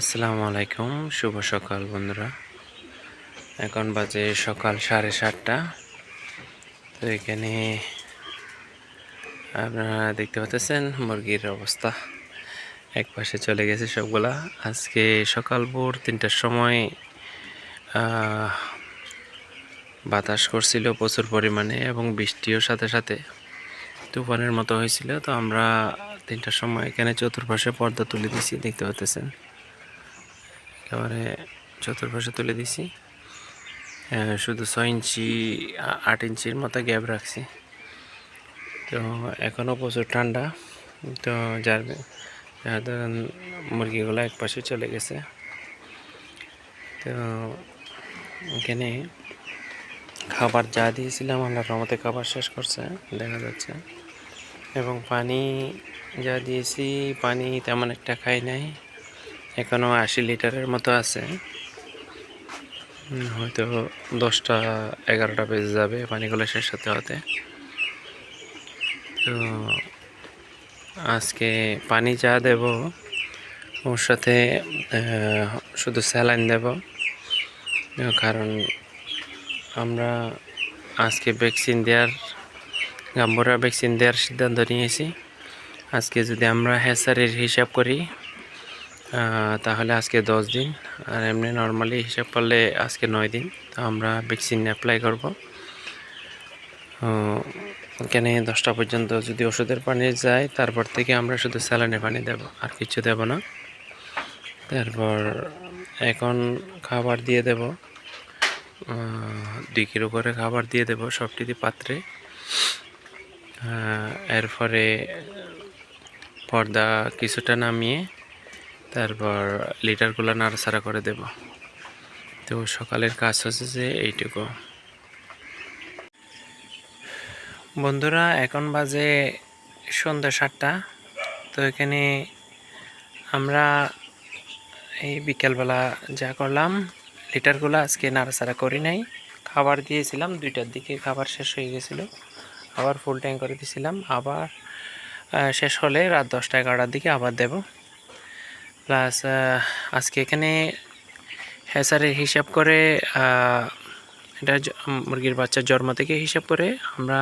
আসসালামু আলাইকুম, শুভ সকাল বন্ধুরা। এখন বাজে সকাল সাড়ে সাতটা। তো এখানে আপনারা দেখতে পাচ্ছেন মুরগির অবস্থা। এক পাশে চলে গেছে সবগুলা। আজকে সকাল ভোর তিনটার সময় বাতাস করছিল প্রচুর পরিমাণে এবং বৃষ্টিও সাথে সাথে তুফানের মতো হয়েছিল। তো আমরা তিনটার সময় এখানে চতুর্পাশে পর্দা তুলে দিছি দেখতে পাচ্ছেন। একেবারে চতুর্পাশে তুলে দিছি। শুধু ছয় ইঞ্চি আট ইঞ্চির মতো গ্যাপ রাখছি। তো এখনও প্রচুর ঠান্ডা। তো যার ধরেন মুরগিগুলো এক পাশে চলে গেছে। তো এখানে খাবার যা দিয়েছিলাম আমরা রমতে খাবার শেষ করছে, দেখা যাচ্ছে। এবং পানি যা দিয়েছি, পানি তেমন একটা খাই নাই। এখনও আশি লিটারের মতো আছে। হয়তো দশটা, এগারোটা বেজে যাবে পানিগুলো শেষ হতে হতে। তো আজকে পানি যা দেব, ওর সাথে শুধু স্যালাইন দেব। কারণ আমরা আজকে ভ্যাকসিন দেওয়ার, গাম্বুরা ভ্যাকসিন দেওয়ার সিদ্ধান্ত নিয়েছি। আজকে যদি আমরা হ্যাসারির হিসাব করি তাহলে আজকে দশ দিন, আর এমনি নর্মালি হিসাব করলে আজকে নয় দিন, তো আমরা ভ্যাকসিন অ্যাপ্লাই করব। এখানে দশটা পর্যন্ত যদি ওষুধের পানি যায়, তারপর থেকে আমরা শুধু স্যালানে পানি দেব, আর কিছু দেব না। তারপর এখন খাবার দিয়ে দেব দুই কিলো করে খাবার দিয়ে দেব সবটিতে পাত্রে। এরপরে পর্দা কিছুটা নামিয়ে তারপর লিটারগুলো নাড়াচাড়া করে দেব। তো সকালের কাজ হচ্ছে যে এইটুকু। বন্ধুরা, এখন বাজে সন্ধ্যা সাতটা। তো এখানে আমরা এই বিকেলবেলা যা করলাম লিটারগুলো আজকে নাড়াচাড়া করি নাই। খাবার দিয়েছিলাম, দুইটার দিকে খাবার শেষ হয়ে গেছিল। আবার ফুল ট্যাঙ্ক করে দিয়েছিলাম আবার শেষ হলে রাত দশটা এগারোটার দিকে আবার দেব। প্লাস আজকে এখানে হ্যাসারের হিসাব করে এটা মুরগির বাচ্চার জন্ম থেকে হিসাব করে আমরা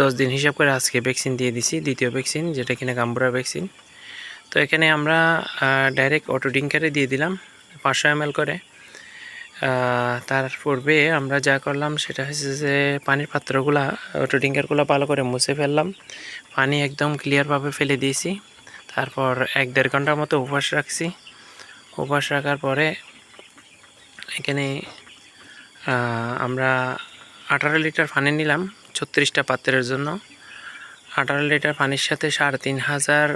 দশ দিন হিসাব করে আজকে ভ্যাকসিন দিয়ে দিছি, দ্বিতীয় ভ্যাকসিন যেটা কিনা গাম্বুরা ভ্যাকসিন তো এখানে আমরা ডাইরেক্ট অটো ডিঙ্কারে দিয়ে দিলাম, পাঁচশো এম করে। তার পূর্বে আমরা যা করলাম সেটা হচ্ছে যে পানির পাত্রগুলা অটো ডিঙ্কারগুলো ভালো করে মুছে ফেললাম। পানি একদম ক্লিয়ারভাবে ফেলে দিয়েছি। তারপর এক দেড় ঘণ্টার মতো উপবাস রাখছি। উপবাস রাখার পরে এখানে আমরা আঠারো লিটার পানি নিলাম ছত্রিশটা পাত্রের জন্য। আঠারো লিটার পানির সাথে সাড়ে তিন হাজার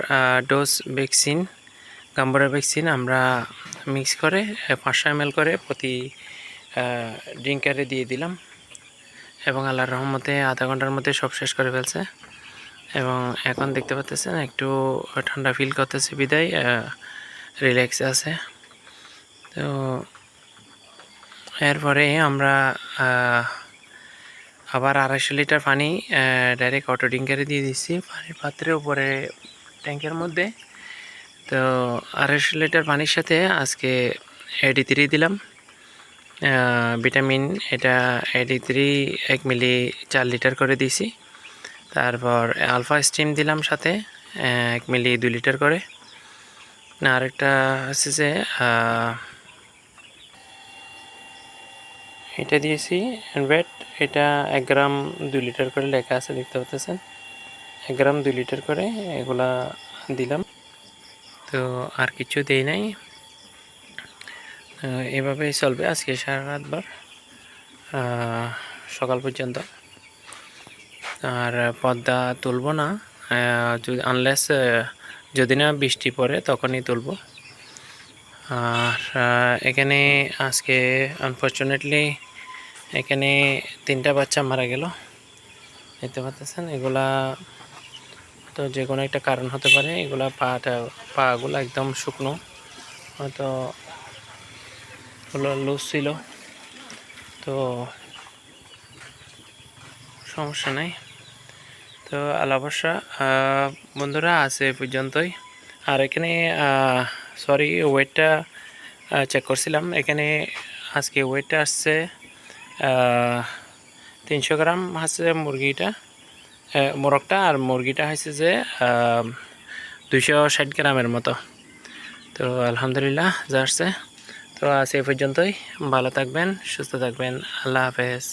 ডোজ ভ্যাকসিন গাম্বুরা ভ্যাকসিন আমরা মিক্স করে পাঁচশো এম করে প্রতি ড্রিঙ্কারে দিয়ে দিলাম। এবং আল্লাহর রহমতে আধা ঘণ্টার মধ্যে সব শেষ করে ফেলছে। এবং এখন দেখতে পাচ্ছেন একটু ঠান্ডা ফিল করতেছে বিদায় রিল্যাক্স আছে। তো এরপরে আমরা আবার আড়াইশো লিটার পানি ডাইরেক্ট অটো ডিঙ্কারে দিয়ে দিচ্ছি। পানির পাত্রের উপরে ট্যাঙ্কের মধ্যে। তো আড়াইশো লিটার পানির সাথে আজকে এডি থ্রি দিলাম। ভিটামিন এটা এডি থ্রি এক মিলি চার লিটার করে দিয়েছি। তারপর আলফা স্টিম দিলাম সাথে, এক মিলি দুই লিটার করে। না, আরেকটা হচ্ছে যে এটা দিয়েছি ভেট এটা এক গ্রাম দুই লিটার করে লেখা আছে, দেখতে পাচ্ছেন? এক গ্রাম দুই লিটার করে এগুলা দিলাম। তো আর কিছু দেই নাই। এভাবেই চলবে আজকে সারা রাতবার সকাল পর্যন্ত। আর পদ্মা তুলব না। আনলেস যদি না বৃষ্টি পড়ে তখনই তুলব। আর এখানে আজকে আনফর্চুনেটলি এখানে তিনটা বাচ্চা মারা গেল। দেখতে পাচ্ছেন? এগুলা তো যে কোনো একটা কারণ হতে পারে। এগুলা পাটা, পাগুলো একদম শুকনো। হয়তো লুজ ছিল। তো সমস্যা নাই। তো আহ, বন্ধুরা আছে এ পর্যন্তই। আর এখানে সরি ওয়েটটা চেক করছিলাম। এখানে আজকে ওয়েটটা আসছে তিনশো গ্রাম আছে মুরগিটা মোরগটা। আর মুরগিটা হয়েছে যে দুইশো ষাট গ্রামের মতো। তো আলহামদুলিল্লাহ যা আসছে। তো আজ এই পর্যন্তই। ভালো থাকবেন সুস্থ থাকবেন। আল্লাহ হাফেজ।